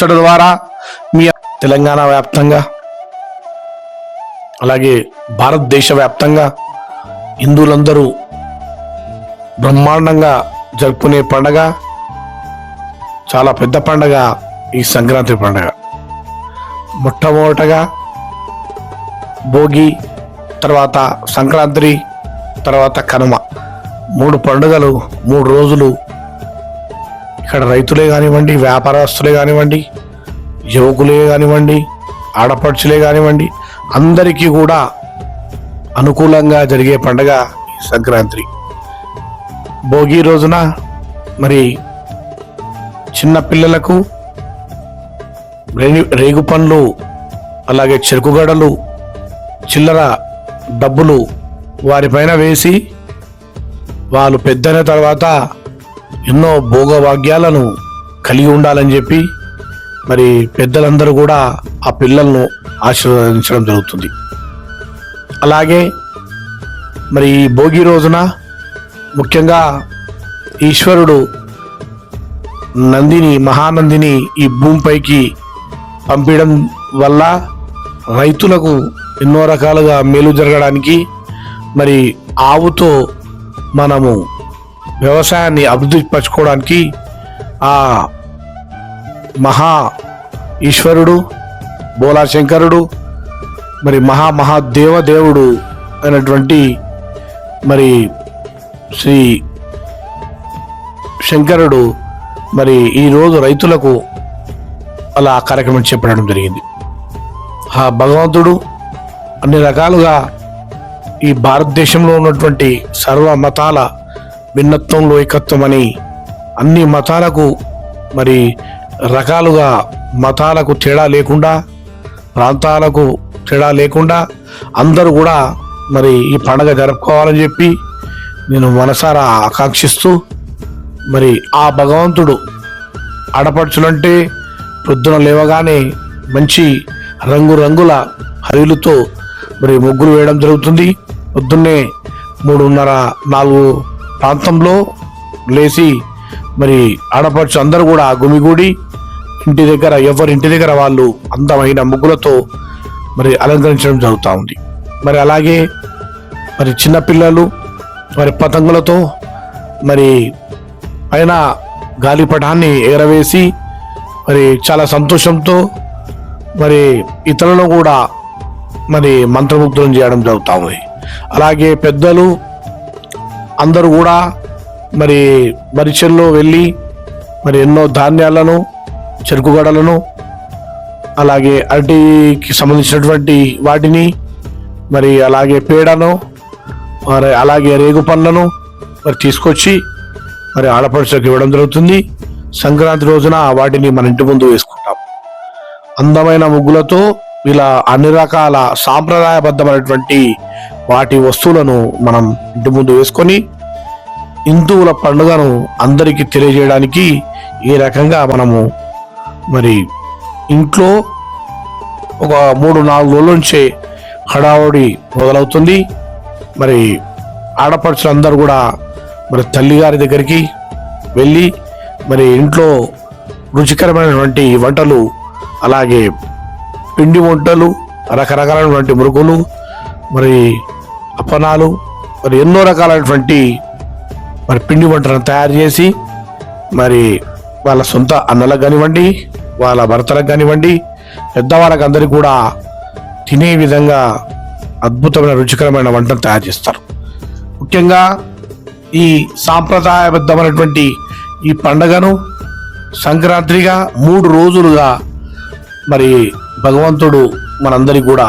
ముచ్చట ద్వారా మీ తెలంగాణ వ్యాప్తంగా అలాగే భారతదేశ వ్యాప్తంగా హిందువులందరూ బ్రహ్మాండంగా జరుపుకునే పండగ చాలా పెద్ద పండగ ఈ సంక్రాంతి పండగ. మొట్టమొదటగా భోగి తర్వాత సంక్రాంతి తర్వాత కనుమ. మూడు పండుగలు మూడు రోజులు ఇక్కడ రైతులే కానివ్వండి వ్యాపారస్తులే కానివ్వండి యువకులే కానివ్వండి ఆడపడుచులే కానివ్వండి అందరికీ కూడా అనుకూలంగా జరిగే పండగ సంక్రాంతి. భోగి రోజున మరి చిన్న పిల్లలకు రేగు రేగు పండ్లు అలాగే చెరుకుగడలు చిల్లర డబ్బులు వారిపైన వేసి వాళ్ళు పెద్దైన తర్వాత ఎన్నో భోగభాగ్యాలను కలిగి ఉండాలని చెప్పి మరి పెద్దలందరూ కూడా ఆ పిల్లలను ఆశీర్వదించడం జరుగుతుంది. అలాగే మరి ఈ భోగి రోజున ముఖ్యంగా ఈశ్వరుడు నందిని మహానందిని ఈ భూమిపైకి పంపించడం వల్ల రైతులకు ఎన్నో రకాలుగా మేలు జరగడానికి మరి ఆవుతో మనము వ్యవసాయాన్ని అభివృద్ధి పరచుకోవడానికి ఆ మహా ఈశ్వరుడు బోలా శంకరుడు మరి మహా మహాదేవ దేవుడు అయినటువంటి మరి శ్రీ శంకరుడు మరి ఈరోజు రైతులకు అలా కార్యక్రమం చెప్పడం జరిగింది. ఆ భగవంతుడు అన్ని రకాలుగా ఈ భారతదేశంలో ఉన్నటువంటి సర్వ మతాల భిన్నత్వంలో ఏకత్వం అని అన్ని మతాలకు మరి రకాలుగా మతాలకు తేడా లేకుండా ప్రాంతాలకు తేడా లేకుండా అందరూ కూడా మరి ఈ పండగ జరుపుకోవాలని చెప్పి నేను మనసారా ఆకాంక్షిస్తూ మరి ఆ భగవంతుడు ఆడపడుచులంటే పొద్దున లేవగానే మంచి రంగురంగుల హరివులతో మరి ముగ్గులు వేయడం జరుగుతుంది. పొద్దున్నే మూడున్నర నాలుగు ప్రాంతంలో లేచి మరి ఆడపడుచు అందరూ కూడా గుమిగూడి ఇంటి దగ్గర ఎవరి ఇంటి దగ్గర వాళ్ళు అందమైన ముగ్గులతో మరి అలంకరించడం జరుగుతూ ఉంది. మరి అలాగే మరి చిన్నపిల్లలు మరి పతంగులతో మరి పైన గాలిపటాన్ని ఎగరవేసి మరి చాలా సంతోషంతో మరి ఇతరులను కూడా మరి మంత్రముగ్ధులను చేయడం జరుగుతూ ఉంది. అలాగే పెద్దలు అందరూ కూడా మరి మరిచెల్లో వెళ్ళి మరి ఎన్నో ధాన్యాలను చెరుకుగడలను అలాగే అరటికి సంబంధించినటువంటి వాటిని మరి అలాగే పేడను మరి అలాగే రేగు పండ్లను మరి తీసుకొచ్చి మరి ఆడపడుచులకు ఇవ్వడం జరుగుతుంది. సంక్రాంతి రోజున వాటిని మన ఇంటి ముందు వేసుకుంటాం. అందమైన ముగ్గులతో ఇలా అన్ని రకాల సాంప్రదాయబద్ధమైనటువంటి వాటి వస్తువులను మనం ఇంటి ముందు వేసుకొని హిందువుల పండుగను అందరికీ తెలియజేయడానికి ఈ రకంగా మనము మరి ఇంట్లో ఒక మూడు నాలుగు రోజుల నుంచే హడావుడి మొదలవుతుంది. మరి ఆడపడుచులందరూ కూడా మరి తల్లిగారి దగ్గరికి వెళ్ళి మరి ఇంట్లో రుచికరమైనటువంటి వంటలు అలాగే పిండి వంటలు రకరకాలైనటువంటి మురుకులు మరి అప్పనాలు మరి ఎన్నో రకాలైనటువంటి మరి పిండి వంటలను తయారు చేసి మరి వాళ్ళ సొంత అన్నలకు కానివ్వండి వాళ్ళ భర్తలకు కానివ్వండి పెద్దవాళ్ళకి అందరికీ కూడా తినే విధంగా అద్భుతమైన రుచికరమైన వంటను తయారు చేస్తారు. ముఖ్యంగా ఈ సాంప్రదాయబద్ధమైనటువంటి ఈ పండగను సంక్రాంతిగా మూడు రోజులుగా మరి భగవంతుడు మనందరికీ కూడా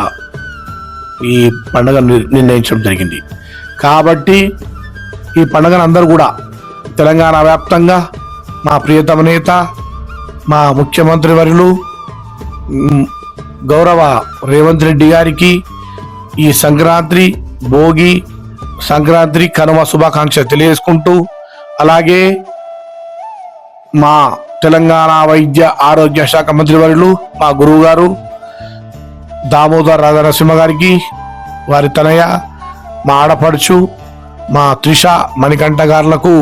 ఈ పండుగ నిర్ణయించడం జరిగింది. కాబట్టి ఈ పండుగను అందరూ కూడా తెలంగాణ వ్యాప్తంగా మా ప్రియతమ నేత మా ముఖ్యమంత్రి వర్యులు గౌరవ రేవంత్ రెడ్డి గారికి ఈ సంక్రాంతి భోగి సంక్రాంతి కనుమ శుభాకాంక్షలు తెలియజేసుకుంటూ అలాగే మా తెలంగాణ వైద్య ఆరోగ్య శాఖ మంత్రి వరులు మా గురువు గారు దామోదర్ రాధానరసింహ గారికి వారి తనయ మా ఆడపడుచు మా త్రిష మణికంఠ గారులకు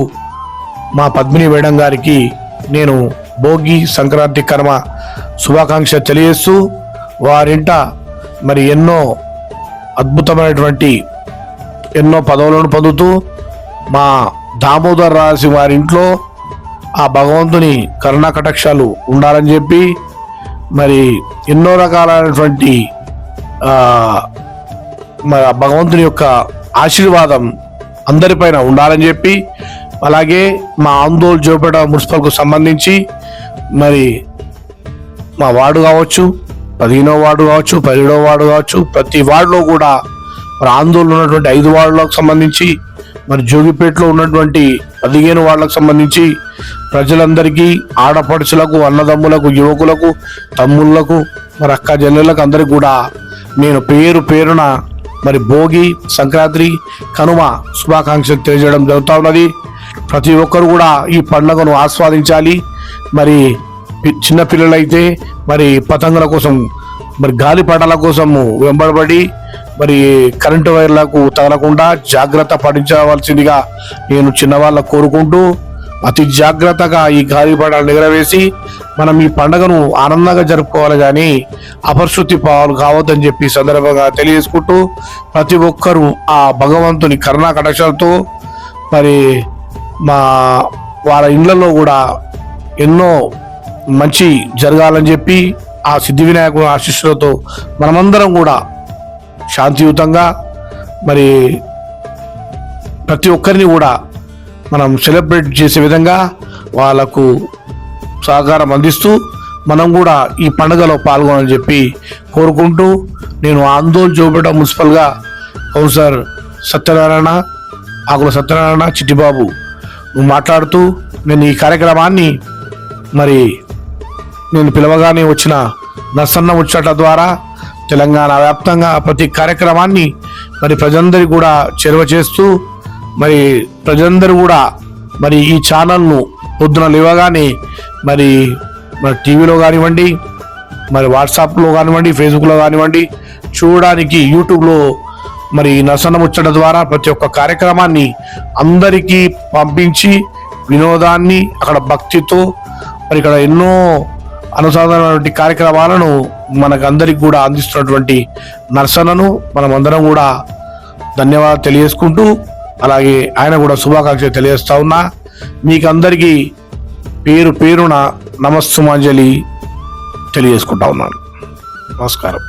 మా పద్మిని వేడం గారికి నేను భోగి సంక్రాంతి కర్మ శుభాకాంక్ష తెలియజేస్తూ వారింట మరి ఎన్నో అద్భుతమైనటువంటి ఎన్నో పదవులను పొందుతూ మా దామోదర్ రాసి వారింట్లో ఆ భగవంతుని కరుణా కటాక్షాలు ఉండాలని చెప్పి మరి ఎన్నో రకాలైనటువంటి ఆ, మరి భగవంతుని యొక్క ఆశీర్వాదం అందరిపైన ఉండాలని చెప్పి అలాగే మా ఆందోళన జోపేట మున్సిపల్కు సంబంధించి మరి మా వార్డు కావచ్చు పదిహేనో వార్డు కావచ్చు పదిహేడో వార్డు కావచ్చు ప్రతి వార్డులో కూడా మరి ఆందోళన ఉన్నటువంటి ఐదు వార్డులకు సంబంధించి మరి జోగిపేటలో ఉన్నటువంటి పదిహేను వాళ్ళకు సంబంధించి ప్రజలందరికీ ఆడపడుచులకు అన్నదమ్ములకు యువకులకు తమ్ముళ్ళకు మరి అక్క జల్లెలకు అందరికీ కూడా నేను పేరు పేరున మరి భోగి సంక్రాంతి కనుమ శుభాకాంక్షలు తెలియజేయడం జరుగుతూ ఉన్నది. ప్రతి ఒక్కరు కూడా ఈ పండుగను ఆస్వాదించాలి. మరి చిన్నపిల్లలైతే మరి పతంగుల కోసం మరి గాలి పడాల కోసము వెంబడబడి మరి కరెంటు వైర్లకు తగలకుండా జాగ్రత్త పడించవలసిందిగా నేను చిన్నవాళ్ళ కోరుకుంటూ అతి జాగ్రత్తగా ఈ గాలిపటాలు ఎగరవేసి మనం ఈ పండుగను ఆనందంగా జరుపుకోవాలి కానీ అపశృతి పాలు కావద్దని చెప్పి సందర్భంగా తెలియజేసుకుంటూ ప్రతి ఒక్కరూ ఆ భగవంతుని కరుణా కటాక్షాలతో మరి మా వాళ్ళ ఇళ్ళలో కూడా ఎన్నో మంచి జరగాలని చెప్పి ఆ సిద్ధి వినాయకుడు ఆశీస్సులతో మనమందరం కూడా శాంతియుతంగా మరి ప్రతి ఒక్కరిని కూడా మనం సెలబ్రేట్ చేసే విధంగా వాళ్ళకు సహకారం అందిస్తూ మనం కూడా ఈ పండుగలో పాల్గొనని చెప్పి కోరుకుంటూ నేను ఆందోళన చూపేట మున్సిపల్గా కౌన్సిలర్ సత్యనారాయణ ఆకుల సత్యనారాయణ చిట్టిబాబు మాట్లాడుతూ నేను ఈ కార్యక్రమాన్ని మరి నేను పిలవగానే వచ్చిన నర్సన్న ముచ్చట ద్వారా తెలంగాణ వ్యాప్తంగా ప్రతి కార్యక్రమాన్ని మరి ప్రజలందరికీ కూడా చేరువ చేస్తూ మరి ప్రజలందరూ కూడా మరి ఈ ఛానల్ను పొద్దున లేవగానే మరి మరి టీవీలో కానివ్వండి మరి వాట్సాప్లో కానివ్వండి ఫేస్బుక్లో కానివ్వండి చూడడానికి యూట్యూబ్లో మరి నర్సన్న ముచ్చట ద్వారా ప్రతి ఒక్క కార్యక్రమాన్ని అందరికీ పంపించి వినోదాన్ని అక్కడ భక్తితో మరి ఇక్కడ ఎన్నో అనుసంధానటువంటి కార్యక్రమాలను మనకందరికి కూడా అందిస్తున్నటువంటి నర్సనను మనం అందరం కూడా ధన్యవాదాలు తెలియజేసుకుంటూ అలాగే ఆయన కూడా శుభాకాంక్షలు తెలియజేస్తా ఉన్నా. మీకు అందరికీ పేరు పేరున నమస్సుమాంజలి తెలియజేసుకుంటా ఉన్నాను. నమస్కారం.